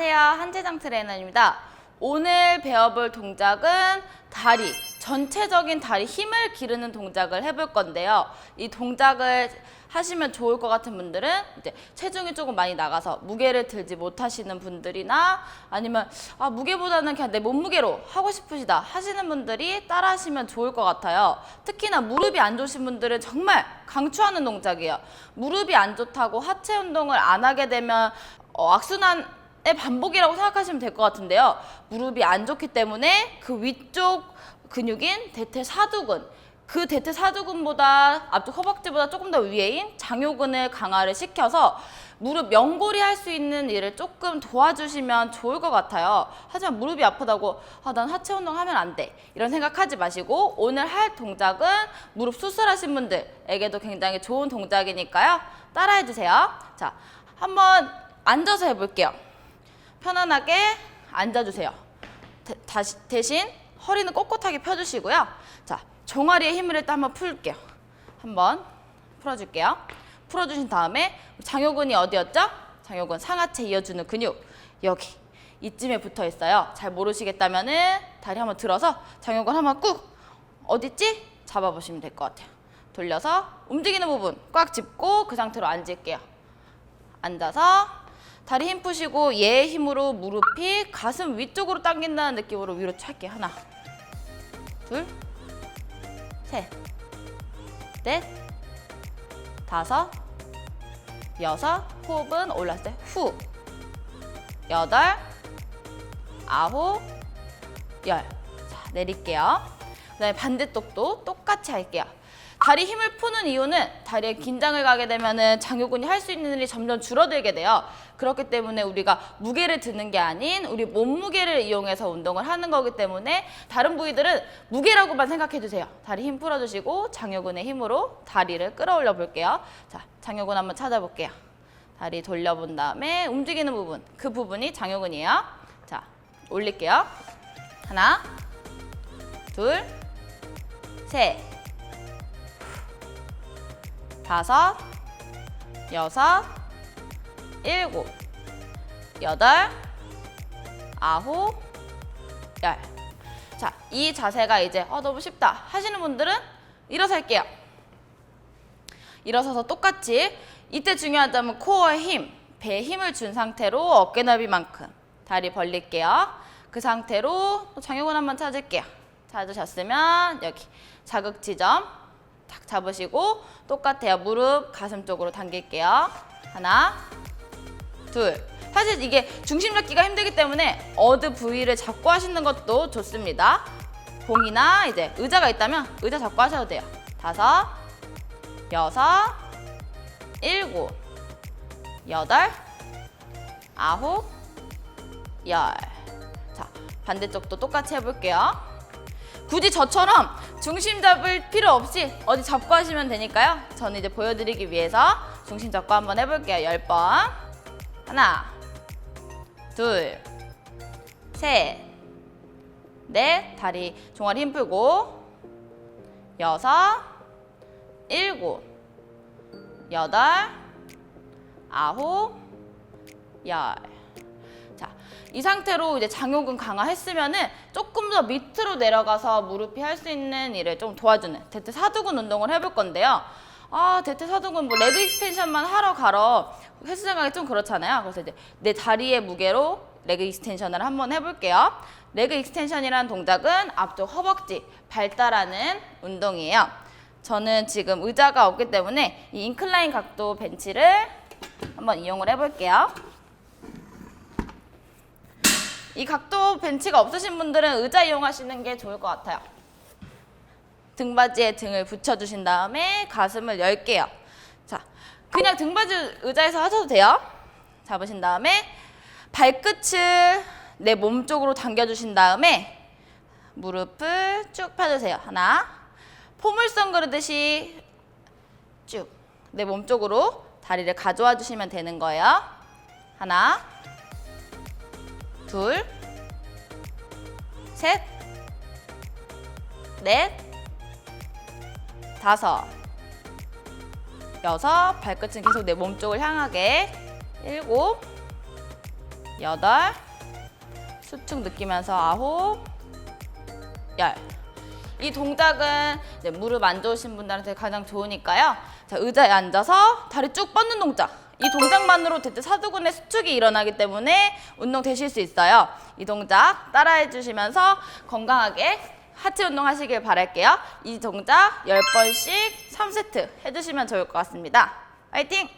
안녕하세요. 한재장 트레이너입니다. 오늘 배워볼 동작은 다리, 전체적인 다리 힘을 기르는 동작을 해볼 건데요. 이 동작을 하시면 좋을 것 같은 분들은 이제 체중이 조금 많이 나가서 무게를 들지 못하시는 분들이나 아니면 아, 무게보다는 그냥 내 몸무게로 하고 싶으시다 하시는 분들이 따라 하시면 좋을 것 같아요. 특히나 무릎이 안 좋으신 분들은 정말 강추하는 동작이에요. 무릎이 안 좋다고 하체 운동을 안 하게 되면 어, 악순환의 반복이라고 생각하시면 될 것 같은데요. 무릎이 안 좋기 때문에 그 위쪽 근육인 대퇴사두근 그 대퇴사두근보다 앞쪽 허벅지보다 조금 더 위에인 장요근을 강화를 시켜서 무릎 연골이 할 수 있는 일을 조금 도와주시면 좋을 것 같아요. 하지만 무릎이 아프다고 아, 난 하체 운동하면 안 돼. 이런 생각하지 마시고 오늘 할 동작은 무릎 수술하신 분들에게도 굉장히 좋은 동작이니까요. 따라해 주세요. 자, 한번 앉아서 해볼게요. 편안하게 앉아주세요. 대, 다시, 대신 허리는 꼿꼿하게 펴주시고요. 자, 종아리에 힘을 일단 한번 풀게요. 한번 풀어줄게요. 풀어주신 다음에 장요근이 어디였죠? 장요근 상하체 이어주는 근육 여기 이쯤에 붙어 있어요. 잘 모르시겠다면은 다리 한번 들어서 장요근 한번 꾹 어딨지? 잡아보시면 될 것 같아요. 돌려서 움직이는 부분 꽉 짚고 그 상태로 앉을게요. 앉아서 다리 힘 푸시고 얘의 힘으로 무릎이 가슴 위쪽으로 당긴다는 느낌으로 위로 찰게요. 하나, 둘, 셋, 넷, 다섯, 여섯, 호흡은 올랐을 때 후, 여덟, 아홉, 열. 자, 내릴게요. 그다음에 반대쪽도 똑같이 할게요. 다리 힘을 푸는 이유는 다리에 긴장을 가게 되면은 장요근이 할 수 있는 일이 점점 줄어들게 돼요. 그렇기 때문에 우리가 무게를 드는 게 아닌 우리 몸무게를 이용해서 운동을 하는 거기 때문에 다른 부위들은 무게라고만 생각해 주세요. 다리 힘 풀어 주시고 장요근의 힘으로 다리를 끌어올려 볼게요. 자, 장요근 한번 찾아볼게요. 다리 돌려본 다음에 움직이는 부분, 그 부분이 장요근이에요. 자, 올릴게요. 하나, 둘, 셋, 다섯, 여섯, 일곱, 여덟, 아홉, 열. 자, 이 자세가 이제 어, 너무 쉽다 하시는 분들은 일어서 할게요. 일어서서 똑같이 이때 중요한 점은 코어의 힘, 배에 힘을 준 상태로 어깨 넓이만큼 다리 벌릴게요. 그 상태로 또 장요근 한번 찾을게요. 찾으셨으면 여기 자극 지점 탁 잡으시고 똑같아요. 무릎 가슴 쪽으로 당길게요. 하나, 둘. 사실 이게 중심 잡기가 힘들기 때문에 어드 부위를 잡고 하시는 것도 좋습니다. 공이나 이제 의자가 있다면 의자 잡고 하셔도 돼요. 다섯, 여섯, 일곱, 여덟, 아홉, 열. 자, 반대쪽도 똑같이 해볼게요. 굳이 저처럼 중심 잡을 필요 없이 어디 잡고 하시면 되니까요. 저는 이제 보여드리기 위해서 중심 잡고 한번 해볼게요. 열 번. 하나, 둘, 셋, 넷. 다리 종아리 힘 풀고. 여섯, 일곱, 여덟, 아홉, 열. 자, 이 상태로 이제 장요근 강화했으면은 조금 더 밑으로 내려가서 무릎이 할 수 있는 일을 좀 도와주는 대퇴 사두근 운동을 해볼 건데요. 아, 대퇴 사두근 뭐 레그 익스텐션만 하러 가러 헬스장 가기 좀 그렇잖아요. 그래서 이제 내 다리의 무게로 레그 익스텐션을 한번 해볼게요. 레그 익스텐션이라는 동작은 앞쪽 허벅지 발달하는 운동이에요. 저는 지금 의자가 없기 때문에 이 인클라인 각도 벤치를 한번 이용을 해볼게요. 이 각도 벤치가 없으신 분들은 의자 이용하시는 게 좋을 것 같아요. 등받이에 등을 붙여주신 다음에 가슴을 열게요. 자, 그냥 등받이 의자에서 하셔도 돼요. 잡으신 다음에 발끝을 내 몸 쪽으로 당겨주신 다음에 무릎을 쭉 펴주세요. 하나, 포물선 그르듯이 쭉 내 몸 쪽으로 다리를 가져와 주시면 되는 거예요. 하나, 둘, 셋, 넷, 다섯, 여섯, 발끝은 계속 내 몸 쪽을 향하게, 일곱, 여덟, 수축 느끼면서 아홉, 열. 이 동작은 무릎 안 좋으신 분들한테 가장 좋으니까요. 자, 의자에 앉아서 다리 쭉 뻗는 동작. 이 동작만으로 대퇴 사두근의 수축이 일어나기 때문에 운동 되실 수 있어요. 이 동작 따라해 주시면서 건강하게 하체 운동 하시길 바랄게요. 이 동작 10번씩 3세트 해주시면 좋을 것 같습니다. 화이팅!